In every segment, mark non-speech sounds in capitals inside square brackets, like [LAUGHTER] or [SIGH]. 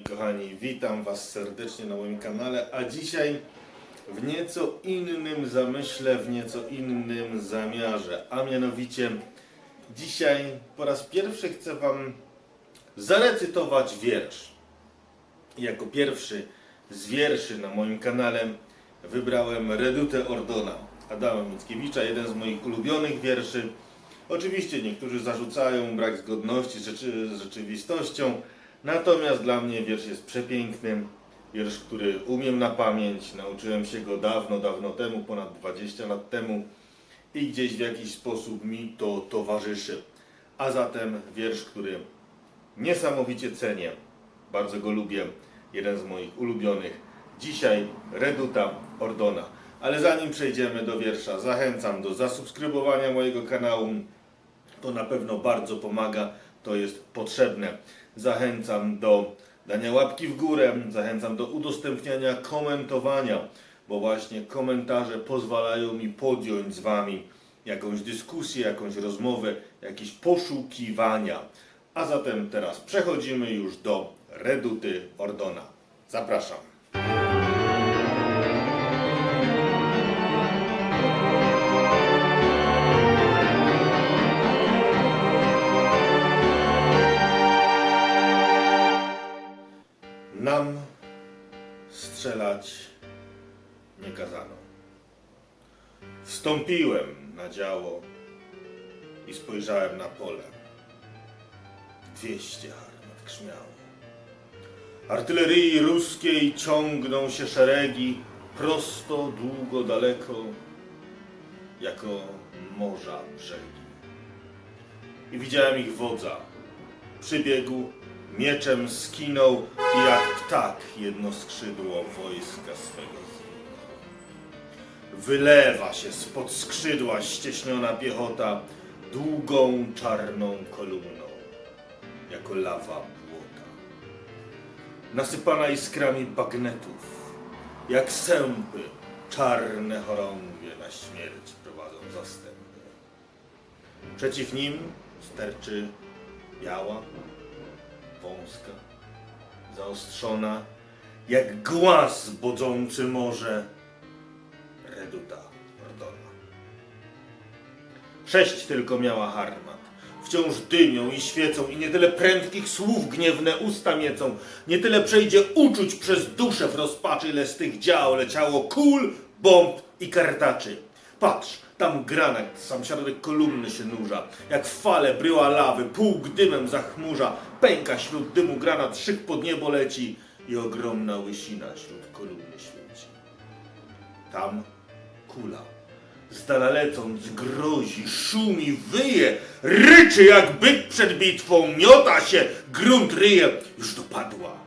Kochani, witam Was serdecznie na moim kanale, a dzisiaj w nieco innym zamyśle, w nieco innym zamiarze, a mianowicie dzisiaj po raz pierwszy chcę Wam zarecytować wiersz. Jako pierwszy z wierszy na moim kanale wybrałem Redutę Ordona Adama Mickiewicza, jeden z moich ulubionych wierszy. Oczywiście niektórzy zarzucają brak zgodności z rzeczywistością, natomiast dla mnie wiersz jest przepiękny. Wiersz, który umiem na pamięć, nauczyłem się go dawno, dawno temu, ponad 20 lat temu i gdzieś w jakiś sposób mi to towarzyszy. A zatem wiersz, który niesamowicie cenię, bardzo go lubię, jeden z moich ulubionych. Dzisiaj Reduta Ordona. Ale zanim przejdziemy do wiersza, zachęcam do zasubskrybowania mojego kanału. To na pewno bardzo pomaga, to jest potrzebne. Zachęcam do dania łapki w górę, zachęcam do udostępniania, komentowania, bo właśnie komentarze pozwalają mi podjąć z Wami jakąś dyskusję, jakąś rozmowę, jakieś poszukiwania. A zatem teraz przechodzimy już do Reduty Ordona. Zapraszam. Nam strzelać nie kazano. Wstąpiłem na działo i spojrzałem na pole. Dwieście armat grzmiało. Artylerii ruskiej ciągną się szeregi prosto, długo, daleko, jako morza brzegi. I widziałem ich wodza. Przybiegł, mieczem skinął i jak ptak jedno skrzydło wojska swego. Wylewa się spod skrzydła ścieśniona piechota długą czarną kolumną, jako lawa błota. Nasypana iskrami bagnetów, jak sępy, czarne chorągwie na śmierć prowadzą zastępy. Przeciw nim sterczy biała, wąska, zaostrzona, jak głaz bodzący morze, reduta Ordona. Sześć tylko miała harmat, wciąż dymią i świecą i nie tyle prędkich słów gniewne usta miecą, nie tyle przejdzie uczuć przez duszę w rozpaczy, ile z tych dział leciało kul, bomb i kartaczy. Patrz, tam granat, sam środek kolumny się nurza, jak fale bryła lawy, pług dymem zachmurza, pęka śród dymu granat, szyk pod niebo leci. I ogromna łysina wśród kolumny świeci. Tam kula, z dala lecąc, grozi, szumi, wyje, ryczy jak byk przed bitwą, miota się, grunt ryje, już dopadła.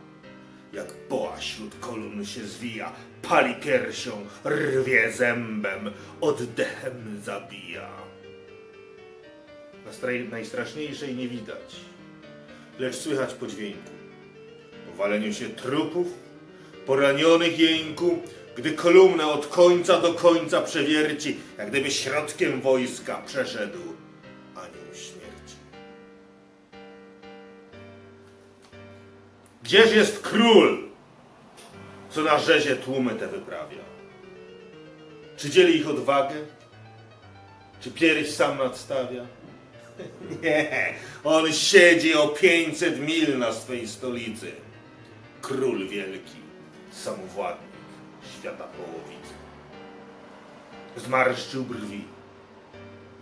Jak boa wśród kolumn się zwija, pali piersią, rwie zębem, oddechem zabija. Najstraszniejszej nie widać, lecz słychać po dźwięku. Po waleniu się trupów, poranionych jęku, gdy kolumna od końca do końca przewierci, jak gdyby środkiem wojska przeszedł Gdzież jest król, co na rzezie tłumy te wyprawia? Czy dzieli ich odwagę? Czy pierś sam nadstawia? [LAUGHS] Nie, on siedzi o 500 mil na swej stolicy. Król wielki, samowładnik świata połowicy. Zmarszczył brwi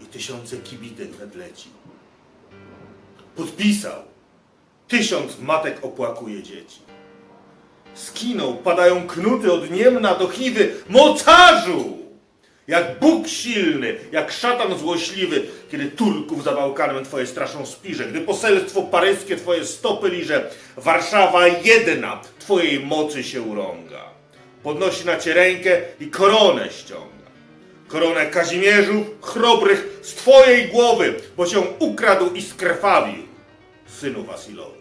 i tysiące kibitek wedleci. Podpisał. Tysiąc matek opłakuje dzieci. Skinął, padają knuty od niemna do chiwy. Mocarzu! Jak Bóg silny, jak szatan złośliwy, kiedy Turków za Bałkanem twoje straszą spirze, gdy poselstwo paryskie twoje stopy liże, Warszawa jedna twojej mocy się urąga. Podnosi na cię rękę i koronę ściąga. Koronę Kazimierzów, chrobrych z twojej głowy, bo się ukradł i skrwawił, synu Wasilowy.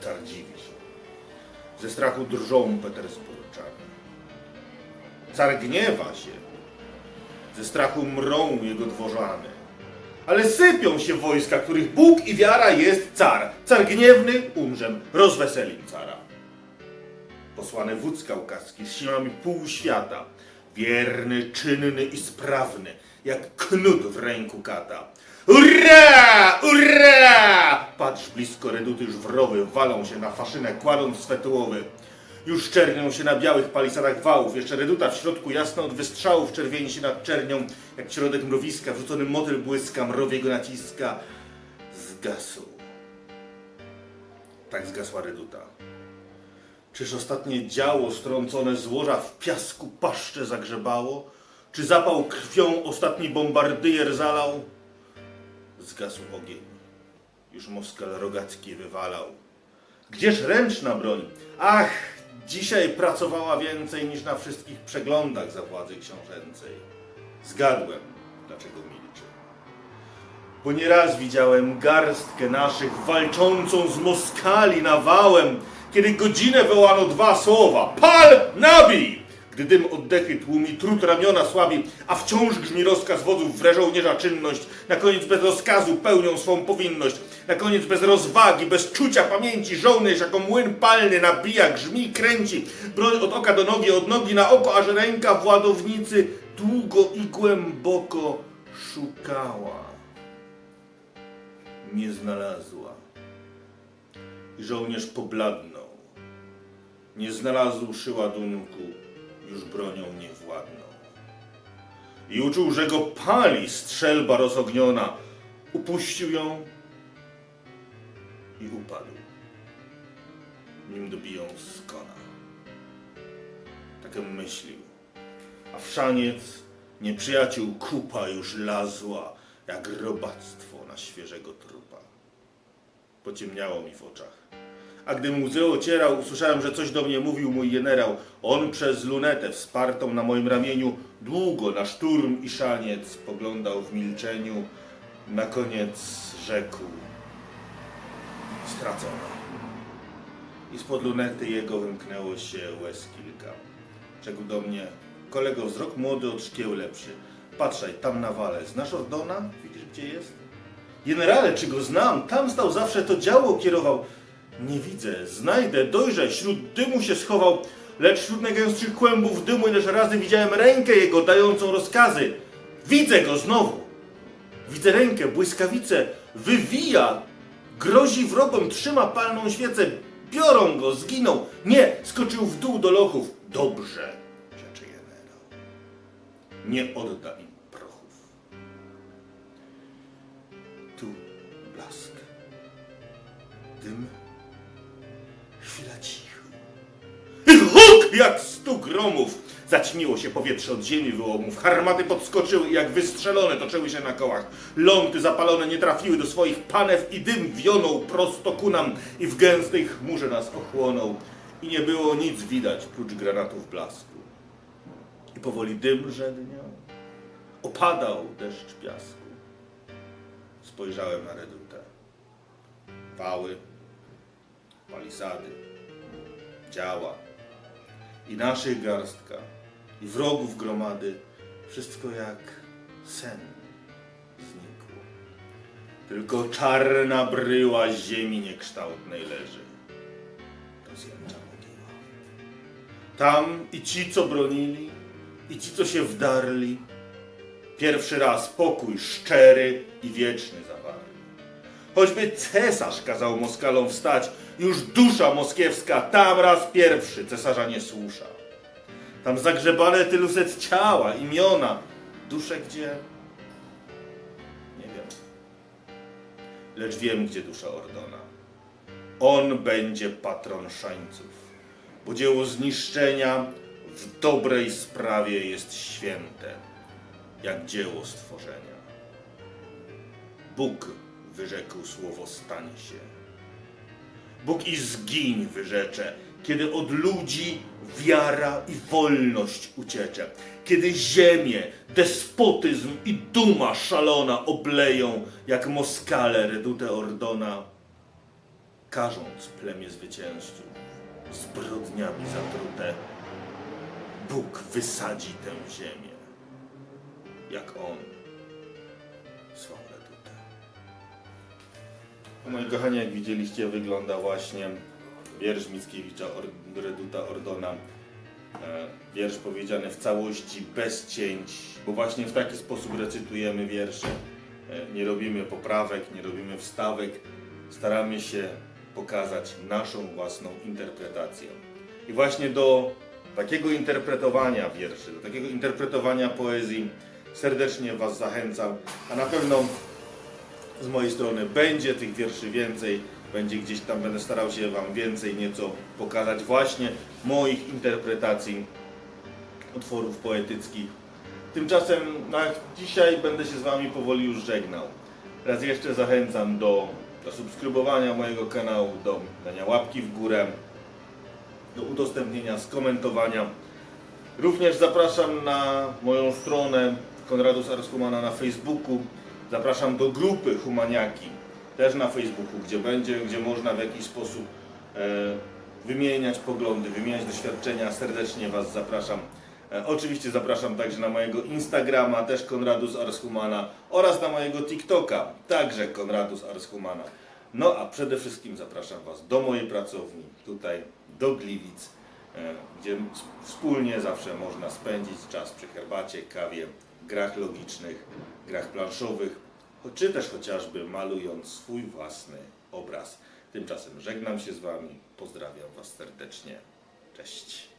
Car dziwi się. Ze strachu drżą Petersburczanie. Car gniewa się. Ze strachu mrą jego dworzany. ale sypią się wojska, których Bóg i wiara jest car. Car gniewny, umrzem, rozweselim cara. Posłany wódz kaukaski z siłami pół świata, wierny, czynny i sprawny, jak knut w ręku kata. Ura! Ura! Patrz blisko reduty już wrowy walą się na faszynę, kładąc swe tułowy. Już czernią się na białych palisadach wałów, jeszcze reduta w środku jasno od wystrzałów czerwieni się nad czernią, jak środek mrowiska, wrzucony motyl błyska, mrowie go naciska. Zgasł. Tak zgasła reduta. Czyż ostatnie działo strącone złoża w piasku paszcze zagrzebało? Czy zapał krwią ostatni bombardyjer zalał? Zgasł ogień. Już Moskal rogacki wywalał. Gdzież ręczna broń? Ach, dzisiaj pracowała więcej niż na wszystkich przeglądach za władzy książęcej. Zgadłem, dlaczego milczy. Bo nieraz widziałem garstkę naszych walczącą z Moskali nawałem, kiedy godzinę wołano dwa słowa PAL NABI! Gdy dym oddechy tłumi, trud ramiona słabi, a wciąż grzmi rozkaz wodzów wre żołnierza czynność, na koniec bez rozkazu pełnią swą powinność, na koniec bez rozwagi, bez czucia pamięci, żołnierz jako młyn palny nabija, grzmi kręci, broń od oka do nogi, od nogi na oko, aż ręka władownicy długo i głęboko szukała nie znalazła. Żołnierz pobladnął. Nie znalazłszy ładunku, już bronią nie władnął. I uczuł, że go pali strzelba rozogniona. Upuścił ją i upadł. Nim dobiją z kona. Takem myślił. A w szaniec nieprzyjaciół kupa już lazła, jak robactwo na świeżego trupa. Pociemniało mi w oczach. A gdym łzy ocierał, usłyszałem, że coś do mnie mówił mój generał. On przez lunetę wspartą na moim ramieniu długo na szturm i szaniec spoglądał w milczeniu. Na koniec rzekł stracona. I spod lunety jego wymknęło się łez kilka. Rzekł do mnie, kolego, wzrok młody od szkieł lepszy. Patrzaj, tam na wale. Znasz Ordona? Widzisz, gdzie jest? Generale, czy go znam? Tam stał zawsze, to działo kierował. Nie widzę, znajdę, dojrzę, wśród dymu się schował, lecz wśród najgęstszych kłębów dymu ileż razy widziałem rękę jego dającą rozkazy. Widzę go znowu. Widzę rękę, błyskawicę, wywija, grozi wrogom, trzyma palną świecę, biorą go, zginął. Nie, skoczył w dół do lochów. Dobrze, rzeczy generał. Nie odda im prochów. Tu blask. Dym. Chwila cicho. I huk jak stu gromów! Zaćmiło się powietrze od ziemi wyłomów. Harmaty podskoczyły i jak wystrzelone toczyły się na kołach. Ląty zapalone nie trafiły do swoich panew i dym wionął prosto ku nam i w gęstej chmurze nas ochłonął. I nie było nic widać prócz granatów blasku. I powoli dym rzedniał. Opadał deszcz piasku. Spojrzałem na redutę. Wały, palisady, działa i naszych garstka, i wrogów gromady, wszystko jak sen znikło. Tylko czarna bryła ziemi niekształtnej leży. To zjemcza mogiła. Tam i ci, co bronili, i ci, co się wdarli, pierwszy raz pokój szczery i wieczny zawarli. Choćby cesarz kazał Moskalom wstać, już dusza moskiewska tam raz pierwszy cesarza nie słusza. Tam zagrzebane tylu set ciała, imiona, dusze gdzie? Nie wiem. Lecz wiem, gdzie dusza Ordona. On będzie patron szańców, bo dzieło zniszczenia w dobrej sprawie jest święte, jak dzieło stworzenia. Bóg wyrzekł słowo stań się. Bóg i zgiń wyrzecze, kiedy od ludzi wiara i wolność uciecze, kiedy ziemię, despotyzm i duma szalona obleją, jak moskale redute Ordona, karząc plemię zwycięzców zbrodniami zatrute, Bóg wysadzi tę ziemię, jak On moi kochani, jak widzieliście, wygląda właśnie wiersz Mickiewicza, Or- Reduta Ordona. E, Wiersz powiedziany w całości, bez cięć, bo właśnie w taki sposób recytujemy wiersze. E, Nie robimy poprawek, nie robimy wstawek, staramy się pokazać naszą własną interpretację. I właśnie do takiego interpretowania wierszy, do takiego interpretowania poezji serdecznie Was zachęcam, a na pewno z mojej strony będzie tych wierszy więcej, będzie gdzieś tam, będę starał się Wam więcej nieco pokazać właśnie moich interpretacji utworów poetyckich. Tymczasem na dzisiaj będę się z Wami powoli już żegnał. Raz jeszcze zachęcam do, do subskrybowania mojego kanału, do dania łapki w górę, do udostępnienia, skomentowania. Również zapraszam na moją stronę Konradus Ars Humana na Facebooku. Zapraszam do grupy Humaniaki, też na Facebooku, gdzie będzie, gdzie można w jakiś sposób e, wymieniać poglądy, wymieniać doświadczenia. Serdecznie Was zapraszam. E, oczywiście zapraszam także na mojego Instagrama, też Konradus Ars Humana oraz na mojego TikToka, także Konradus Ars Humana. No a przede wszystkim zapraszam Was do mojej pracowni, tutaj do Gliwic, e, gdzie wspólnie zawsze można spędzić czas przy herbacie, kawie, grach logicznych, grach planszowych, czy też chociażby malując swój własny obraz. Tymczasem żegnam się z Wami, pozdrawiam Was serdecznie. Cześć.